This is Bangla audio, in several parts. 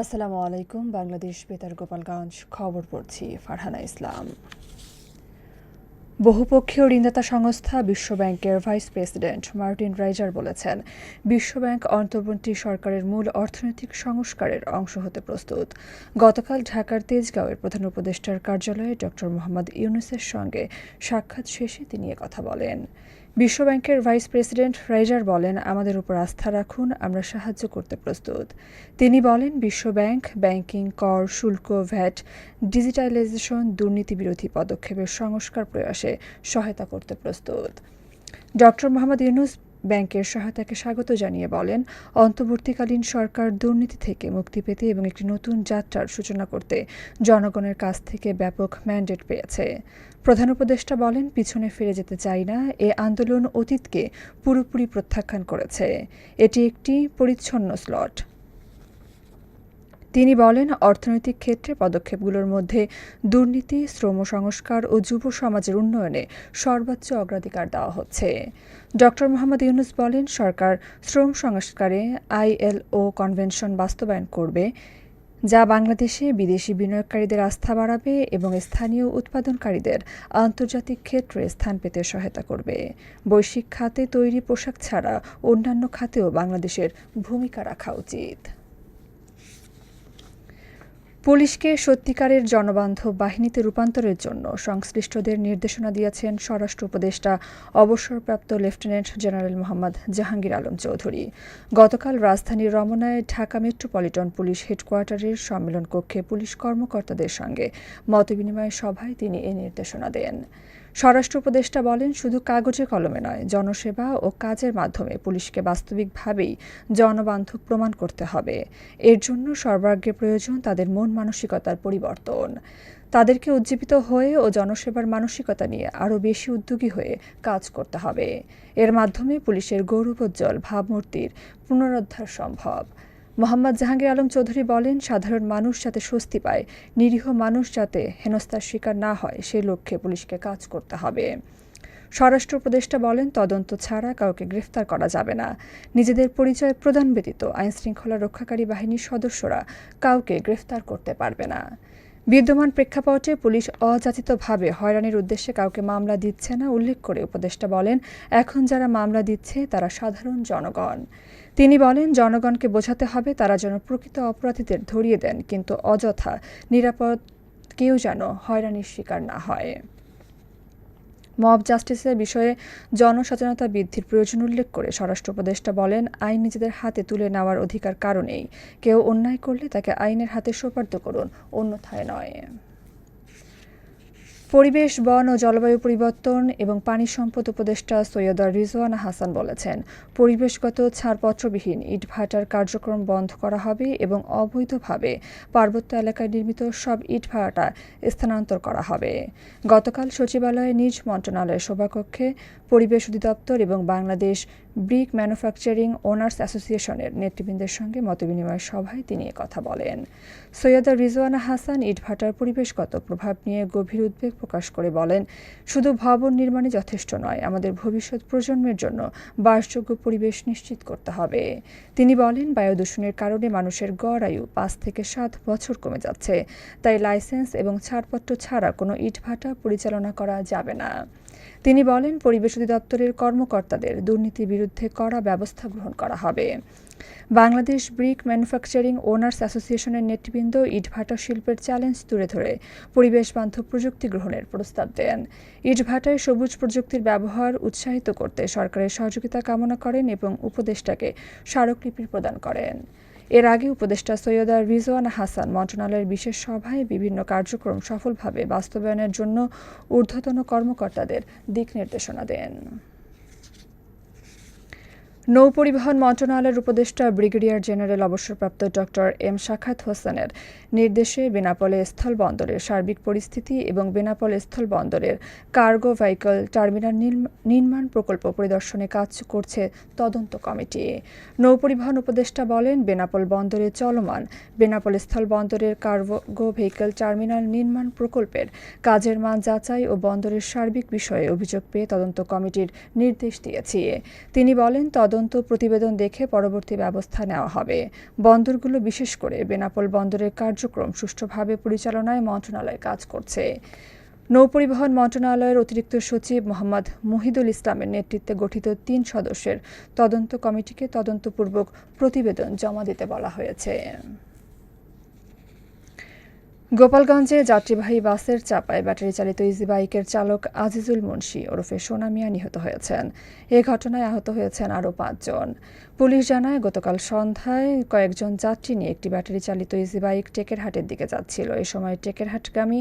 আসসালামু আলাইকুম, বাংলাদেশ বেতার গোপালগঞ্জ খবর পড়ছি ফারহানা ইসলাম। বহুপক্ষীয় ঋণদাতা সংস্থা বিশ্বব্যাংকের ভাইস প্রেসিডেন্ট মার্টিন রাইজার বলেছেন, বিশ্বব্যাংক অন্তর্বর্তী সরকারের মূল অর্থনৈতিক সংস্কারের অংশ হতে প্রস্তুত। গতকাল ঢাকার তেজগাঁওয়ের প্রধান উপদেষ্টার কার্যালয়ে ড মোহাম্মদ ইউনুসের সঙ্গে সাক্ষাৎ শেষে তিনি কথা বলেন। বিশ্বব্যাংকের ভাইস প্রেসিডেন্ট রাইজার বলেন, আমাদের উপর আস্থা রাখুন, আমরা সাহায্য করতে প্রস্তুত। তিনি বলেন, বিশ্বব্যাংক, ব্যাংকিং কর, শুল্ক, ভ্যাট, ডিজিটালাইজেশন দুর্নীতি বিরোধী পদক্ষেপের সংস্কার প্রয়াসে সহায়তা করতে প্রস্তুত। ডক্টর মোহাম্মদ ইউনুস ব্যাংকের সহায়তাকে স্বাগত জানিয়ে বলেন, অন্তর্বর্তীকালীন সরকার দুর্নীতি থেকে মুক্তি পেতে এবং একটি নতুন যাত্রার সূচনা করতে জনগণের কাছ থেকে ব্যাপক ম্যান্ডেট পেয়েছে। প্রধান উপদেষ্টা বলেন, পিছনে ফিরে যেতে চাই না, এ আন্দোলন অতীতকে পুরোপুরি প্রত্যাখ্যান করেছে। এটি একটি পরিচ্ছন্ন স্লট। তিনি বলেন, অর্থনৈতিক ক্ষেত্রে পদক্ষেপগুলোর মধ্যে দুর্নীতি, শ্রম সংস্কার ও যুব সমাজের উন্নয়নে সর্বোচ্চ অগ্রাধিকার দেওয়া হচ্ছে। ডক্টর মোহাম্মদ ইউনুস বলেন, সরকার শ্রম সংস্কারে আইএলও কনভেনশন বাস্তবায়ন করবে, যা বাংলাদেশে বিদেশি বিনিয়োগকারীদের আস্থা বাড়াবে এবং স্থানীয় উৎপাদনকারীদের আন্তর্জাতিক ক্ষেত্রে স্থান পেতে সহায়তা করবে। বৈশ্বিক খাতে তৈরি পোশাক ছাড়া অন্যান্য খাতেও বাংলাদেশের ভূমিকা রাখা উচিত। পুলিশকে সত্যিকারের জনবান্ধব বাহিনীতে রূপান্তরের জন্য সংশ্লিষ্টদের নির্দেশনা দিয়েছেন স্বরাষ্ট্র উপদেষ্টা, অবসরপ্রাপ্ত লেফটেন্যান্ট জেনারেল মোহাম্মদ জাহাঙ্গীর আলম চৌধুরী। গতকাল রাজধানীর রমনায় ঢাকা মেট্রোপলিটন পুলিশ হেডকোয়ার্টারের সম্মেলন কক্ষে পুলিশ কর্মকর্তাদের সঙ্গে মতবিনিময় সভায় তিনি এ নির্দেশনা দেন। স্বরাষ্ট্র উপদেষ্টা বলেন, শুধু কাগজে কলমে নয়, জনসেবা ও কাজের মাধ্যমে পুলিশকে বাস্তবিকভাবেই জনবান্ধব প্রমাণ করতে হবে। এর জন্য সর্বাগ্রে প্রয়োজন তাদের মন মানসিকতার পরিবর্তন। তাদেরকে উজ্জীবিত হয়ে ও জনসেবার মানসিকতা নিয়ে আরও বেশি উদ্যোগী হয়ে কাজ করতে হবে। এর মাধ্যমে পুলিশের গৌরবোজ্জ্বল ভাবমূর্তির পুনরুদ্ধার সম্ভব। মোহাম্মদ জাহাঙ্গীর আলম চৌধুরী বলেন, সাধারণ মানুষ যাতে স্বস্তি পায়, নিরীহ মানুষ যাতে হেনস্থার শিকার না হয়, সে লক্ষ্যে পুলিশকে কাজ করতে হবে। স্বরাষ্ট্র উপদেষ্টা বলেন, তদন্ত ছাড়া কাউকে গ্রেফতার করা যাবে না। নিজেদের পরিচয় প্রদান ব্যতীত আইনশৃঙ্খলা রক্ষাকারী বাহিনীর সদস্যরা কাউকে গ্রেফতার করতে পারবে না। বিদ্যমান প্রেক্ষাপটে পুলিশ অযাচিতভাবে হয়রানির উদ্দেশ্যে কাউকে মামলা দিচ্ছে না, উল্লেখ করে উপদেষ্টা বলেন, এখন যারা মামলা দিচ্ছে তারা সাধারণ জনগণ। তিনি বলেন, জনগণকে বোঝাতে হবে তারা যেন প্রকৃত অপরাধীদের ধরিয়ে দেন, কিন্তু অযথা নিরাপদ কেউ যেন হয়রানির শিকার না হয়। মব জাস্টিসের বিষয়ে জনসচেতনতা বৃদ্ধির প্রয়োজন উল্লেখ করে স্বরাষ্ট্র উপদেষ্টা বলেন, আইন নিজেদের হাতে তুলে নেওয়ার অধিকার কারণেই কেউ অন্যায় করলে তাকে আইনের হাতে সোপার্দ করুন, অন্যথায় নয়। পরিবেশ, বন ও জলবায়ু পরিবর্তন এবং পানি সম্পদ উপদেষ্টা সৈয়দা রিজওয়ানা হাসান বলেছেন, পরিবেশগত ছাড়পত্রবিহীন ইটভাটার কার্যক্রম বন্ধ করা হবে এবং অবৈধভাবে পার্বত্য এলাকায় নির্মিত সব ইটভাটা স্থানান্তর করা হবে। গতকাল সচিবালয়ে নিজ মন্ত্রণালয়ের সভাকক্ষে পরিবেশ অধিদপ্তর এবং বাংলাদেশ ব্রিক ম্যানুফ্যাকচারিং ওনার্স অ্যাসোসিয়েশনের নেতৃবৃন্দের সঙ্গে মতবিনিময় সভায় তিনি কথা বলেন। সৈয়দা রিজওয়ানা হাসান ইটভাটার পরিবেশগত প্রভাব নিয়ে গভীর উদ্বেগ প্রকাশ করে বলেন, শুধু ভবন নির্মাণে যথেষ্ট নয়, আমাদের ভবিষ্যৎ প্রজন্মের জন্য বাসযোগ্য পরিবেশ নিশ্চিত করতে হবে। তিনি বলেন বায়ু দূষণের কারণে মানুষের গড় আয়ু পাঁচ থেকে সাত বছর কমে যাচ্ছে, তাই লাইসেন্স এবং ছাড়পত্র ছাড়া কোনো ইটভাটা পরিচালনা করা যাবে না। তিনি বলেন, পরিবেশ অধিদপ্তরের কর্মকর্তাদের দুর্নীতির বিরুদ্ধে কড়া ব্যবস্থা গ্রহণ করা হবে। বাংলাদেশ ব্রিক ম্যানুফ্যাকচারিং ওনার্স অ্যাসোসিয়েশনের নেতৃবৃন্দ ইটভাটা শিল্পের চ্যালেঞ্জ তুলে ধরে পরিবেশ বান্ধব প্রযুক্তি গ্রহণের প্রস্তাব দেন। ইটভাটায় সবুজ প্রযুক্তির ব্যবহার উৎসাহিত করতে সরকারের সহযোগিতা কামনা করেন এবং উপদেষ্টাকে স্মারকলিপি প্রদান করেন। এর আগে উপদেষ্টা সৈয়দা রিজওয়ান হাসান মন্ত্রণালয়ের বিশেষ সভায় বিভিন্ন কার্যক্রম সফলভাবে বাস্তবায়নের জন্য ঊর্ধ্বতন কর্মকর্তাদের দিক নির্দেশনা দেন। নৌপরিবহন মন্ত্রণালয়ের উপদেষ্টা, ব্রিগেডিয়ার জেনারেল অবসরপ্রাপ্ত ডক্টর এম শাখাত হোসেনের নির্দেশে বেনাপোলে স্থল বন্দরের সার্বিক পরিস্থিতি এবং বেনাপোল স্থল বন্দরের কার্গো ভেহিকল টার্মিনাল নির্মাণ প্রকল্প পরিদর্শনে কাজ করছে তদন্ত কমিটি। নৌপরিবহন উপদেষ্টা বলেন, বেনাপোল বন্দরে চলমান বেনাপল স্থল বন্দরের কার্গো ভেহিকল টার্মিনাল নির্মাণ প্রকল্পের কাজের মান যাচাই ও বন্দরের সার্বিক বিষয়ে অভিযোগ পেয়ে তদন্ত কমিটির নির্দেশ দিয়েছে। তিনি বলেন, তদন্ত তদন্ত প্রতিবেদন দেখে পরবর্তী ব্যবস্থা নেওয়া হবে। বন্দরগুলো বিশেষ করে বেনাপোল বন্দরের কার্যক্রম সুষ্ঠুভাবে পরিচালনায় মন্ত্রণালয় কাজ করছে। নৌপরিবহন মন্ত্রণালয়ের অতিরিক্ত সচিব মোহাম্মদ মুহিদুল ইসলামের নেতৃত্বে গঠিত তিন সদস্যের তদন্ত কমিটিকে তদন্তপূর্বক প্রতিবেদন জমা দিতে বলা হয়েছে। গোপালগঞ্জে যাত্রীবাহী বাসের চাপায় ব্যাটারি চালিত ইজি বাইকের চালক আজিজুল মুন্সি ওরফে সোনা মিয়া নিহত হয়েছেন। এ ঘটনায় আহত হয়েছেন আরও পাঁচজন। পুলিশ জানায়, গতকাল সন্ধ্যায় কয়েকজন যাত্রী নিয়ে একটি ব্যাটারি চালিত ইজি বাইক টেকেরহাটের দিকে যাচ্ছিল। এ সময় টেকেরহাটগামী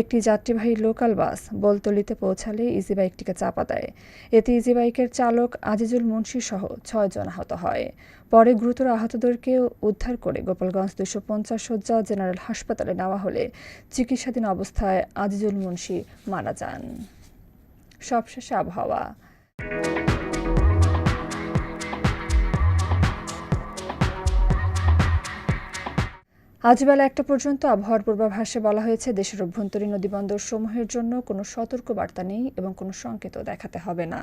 একটি যাত্রীবাহী লোকাল বাস বলতলিতে পৌঁছালে ইজি বাইকটিকে চাপা দেয়। এতে ইজি বাইকের চালক আজিজুল মুন্সি সহ ছয়জন আহত হয়। পরে গুরুতর আহতদেরকে উদ্ধার করে গোপালগঞ্জ দুশো পঞ্চাশ সজ্জা জেনারেল হাসপাতালে নেওয়া হলে চিকিৎসাধীন অবস্থায় আজিজুল মুন্সি মারা যান। সবশেষে আবহাওয়া। আজ বেলা একটা পর্যন্ত আবহাওয়ার পূর্বাভাসে বলা হয়েছে, দেশের অভ্যন্তরীণ নদীবন্দর সমূহের জন্য কোনো সতর্ক বার্তা নেই এবং কোনো সংকেতও দেখাতে হবে না।